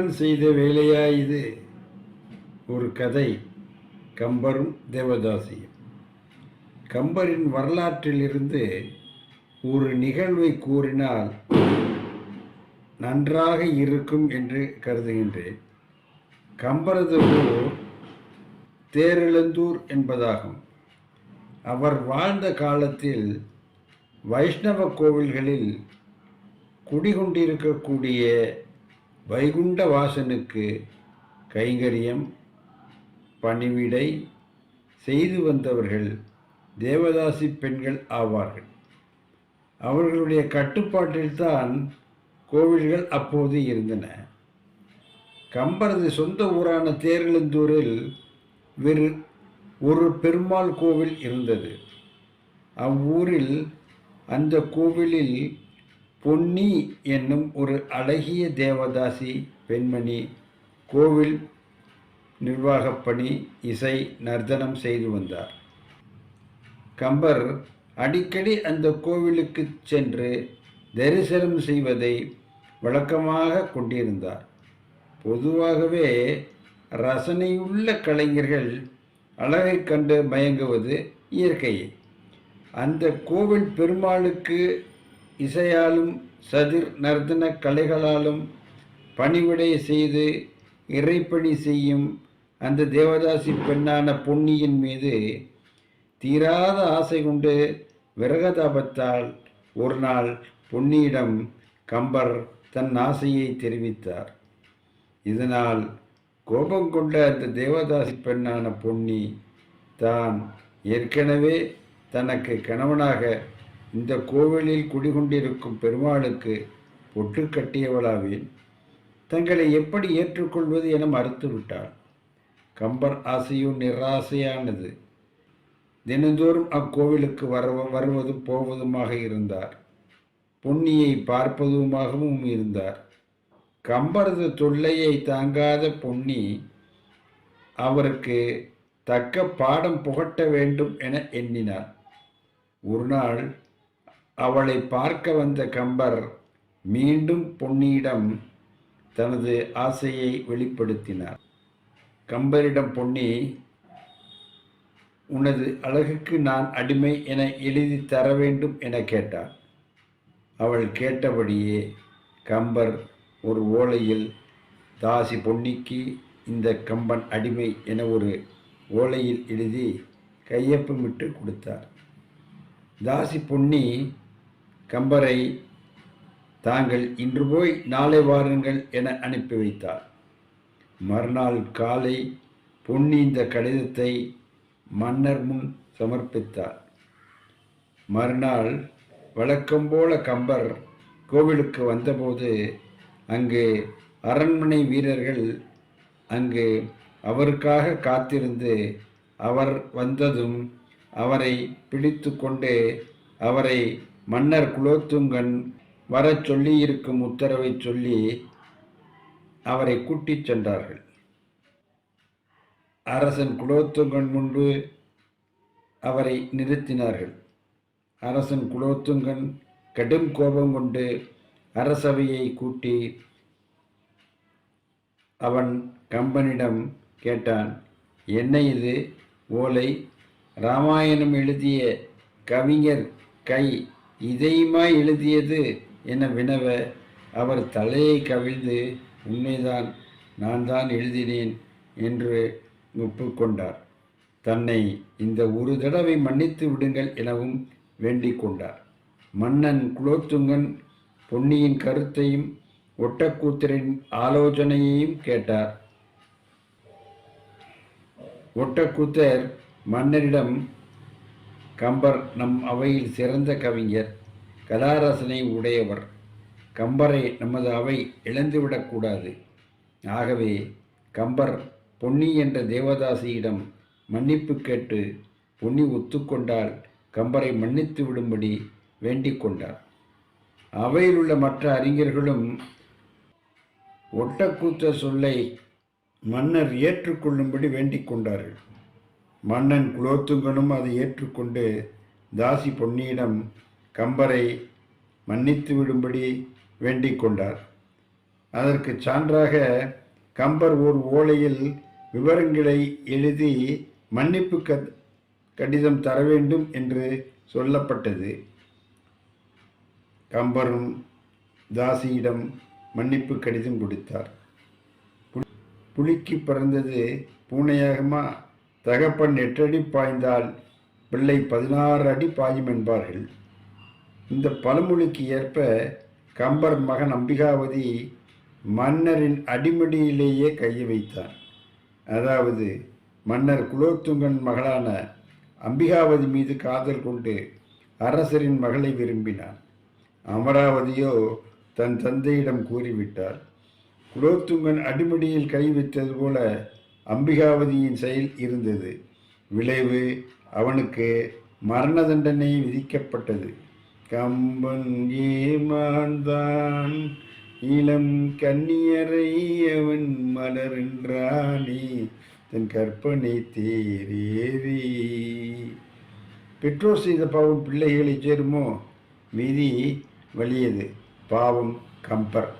கம்பன் செய்த வேலையா இது? ஒரு கதை. கம்பரும் தேவதாசியும். கம்பரின் வரலாற்றிலிருந்து ஒரு நிகழ்வை கூறினால் நன்றாக இருக்கும் என்று கருதுகின்றேன். கம்பரது ஊர் தேரெழுந்தூர் என்பதாகும். அவர் வாழ்ந்த காலத்தில் வைஷ்ணவ கோவில்களில் குடிகொண்டிருக்கக்கூடிய வைகுண்ட வாசனுக்கு கைங்கரியம் பணிவிடை செய்து வந்தவர்கள் தேவதாசி பெண்கள் ஆவார்கள். அவர்களுடைய கட்டுப்பாட்டில்தான் கோவில்கள் அப்போது இருந்தன. கம்பரது சொந்த ஊரான தேர்களந்தூரில் வெறு ஒரு பெருமாள் கோவில் இருந்தது. அவ்வூரில் அந்த கோவிலில் பொன்னி என்னும் ஒரு அழகிய தேவதாசி பெண்மணி கோவில் நிர்வாகப் பணி இசை நர்த்தனம் செய்து வந்தார். கம்பர் அடிக்கடி அந்த கோவிலுக்கு சென்று தரிசனம் செய்வதை வழக்கமாக கொண்டிருந்தார். பொதுவாகவே ரசனையுள்ள கலைஞர்கள் அழகை கண்டு மயங்குவது இயற்கையே. அந்த கோவில் பெருமாளுக்கு இசையாலும் சதிர் நர்த்தன கலைகளாலும் பணிவிடை செய்து இறைப்பணி செய்யும் அந்த தேவதாசி பெண்ணான பொன்னியின் மீது தீராத ஆசை கொண்டு விரகதாபத்தால் ஒரு நாள் பொன்னியிடம் கம்பர் தன் ஆசையை தெரிவித்தார். இதனால் கோபம் கொண்ட அந்த தேவதாசி பெண்ணான பொன்னி தான் ஏற்கனவே தனக்கு கணவனாக இந்த கோவிலில் குடிகொண்டிருக்கும் பெருமாளுக்கு பொட்டு கட்டியவளாவேன். தங்களை எப்படி ஏற்றுக்கொள்வது என மறுத்துவிட்டாள். கம்பர் ஆசையும் நிராசையானது. தினந்தோறும் அக்கோவிலுக்கு வரவ வருவதும் போவதுமாக இருந்தார். பொன்னியை பார்ப்பதுமாகவும் இருந்தார். கம்பரது தொல்லையை தாங்காத பொன்னி அவருக்கு தக்க பாடம் புகட்ட வேண்டும் என எண்ணினார். ஒரு நாள் அவளை பார்க்க வந்த கம்பர் மீண்டும் பொன்னியிடம் தனது ஆசையை வெளிப்படுத்தினார். கம்பரிடம் பொன்னி உனது அழகுக்கு நான் அடிமை என எழுதி தர வேண்டும் என கேட்டார் அவள் கேட்டபடியே கம்பர் ஒரு ஓலையில் தாசி பொன்னிக்கு இந்த கம்பன் அடிமை என ஒரு ஓலையில் எழுதி கையொப்பமிட்டு கொடுத்தார். தாசி பொன்னி கம்பரை தாங்கள் இன்று போய் நாளை வாருங்கள் என அனுப்பி வைத்தார். மறுநாள் காலை பொன்னி இந்த கடிதத்தை மன்னர் முன் சமர்ப்பித்தார். மறுநாள் வழக்கம் போல கம்பர் கோவிலுக்கு வந்தபோது அங்கு அரண்மனை வீரர்கள் அங்கு அவருக்காக காத்திருந்து அவர் வந்ததும் அவரை பிடித்து கொண்டு அவரை மன்னர் குலோத்துங்கன் வரச் சொல்லியிருக்கும் உத்தரவை சொல்லி அவரை கூட்டிச் சென்றார்கள். அரசன் குலோத்துங்கன் முன்பு அவரை நிறுத்தினார்கள். அரசன் குலோத்துங்கன் கடும் கோபம் கொண்டு அரசவையை கூட்டி அவன் கம்பனிடம் கேட்டான் என்ன இது? ஓலை? ராமாயணம் எழுதிய கவிஞர் கை இதையுமா எழுதியது என வினவ அவர் தலையை கவிழ்ந்து உண்மைதான் நான் தான் எழுதினேன் என்று ஒப்புக்கொண்டார் தன்னை இந்த ஒரு தடவை மன்னித்து விடுங்கள் எனவும் வேண்டிக் கொண்டார். மன்னன் குலோத்துங்கன் பொன்னியின் கருத்தையும் ஒட்டக்கூத்தரின் ஆலோசனையையும் கேட்டார். ஒட்டக்கூத்தர் மன்னரிடம் கம்பர் நம் அவையில் சிறந்த கவிஞர் கதாரசனை உடையவர். கம்பரை நமது அவை இழந்துவிடக்கூடாது ஆகவே கம்பர் பொன்னி என்ற தேவதாசியிடம் மன்னிப்பு கேட்டு பொன்னி ஒத்துக்கொண்டால் கம்பரை மன்னித்து விடும்படி வேண்டிக் கொண்டார். அவையில் உள்ள மற்ற அறிஞர்களும் ஒட்டக்கூத்த சொல்லை மன்னர் ஏற்றுக்கொள்ளும்படி வேண்டிக் கொண்டார்கள். மன்னன் குலோத்துங்கனும் அதை ஏற்றுக்கொண்டு தாசி பொன்னியிடம் கம்பரை மன்னித்து விடும்படி வேண்டிக் கொண்டார். அதற்கு சான்றாக கம்பர் ஓர் ஓலையில் விவரங்களை எழுதி மன்னிப்பு க கடிதம் தர வேண்டும் என்று சொல்லப்பட்டது. கம்பரும் தாசியிடம் மன்னிப்பு கடிதம் கொடுத்தார். புலிக்கு பிறந்தது பூனையாகுமா? தகப்பன் எட்டடி பாய்ந்தால் பிள்ளை பதினாறு அடி பாயும் என்பார்கள். இந்த பழமொழிக்கு ஏற்ப கம்பர் மகன் அம்பிகாவதி மன்னரின் அடிமடியிலேயே கையை வைத்தார். அதாவது மன்னர் குலோத்துங்கன் மகளான அம்பிகாவதி மீது காதல் கொண்டு அரசரின் மகளை விரும்பினார் அமராவதியோ தன் தந்தையிடம் கூறிவிட்டார். குலோத்துங்கன் அடிமடியில் கை வைத்தது போல அம்பிகாவதியின் செயல் இருந்தது. விளைவு அவனுக்கு மரண தண்டனை விதிக்கப்பட்டது. கம்பன் ஏமாந்தான். இளம் கன்னியரை அவன் மலர்ன்றானே தன் கற்பனை தேரேறி. பெற்றோர் செய்த பாவம் பிள்ளைகளை சேருமோ? விதி வலியது. பாவம் கம்பர்.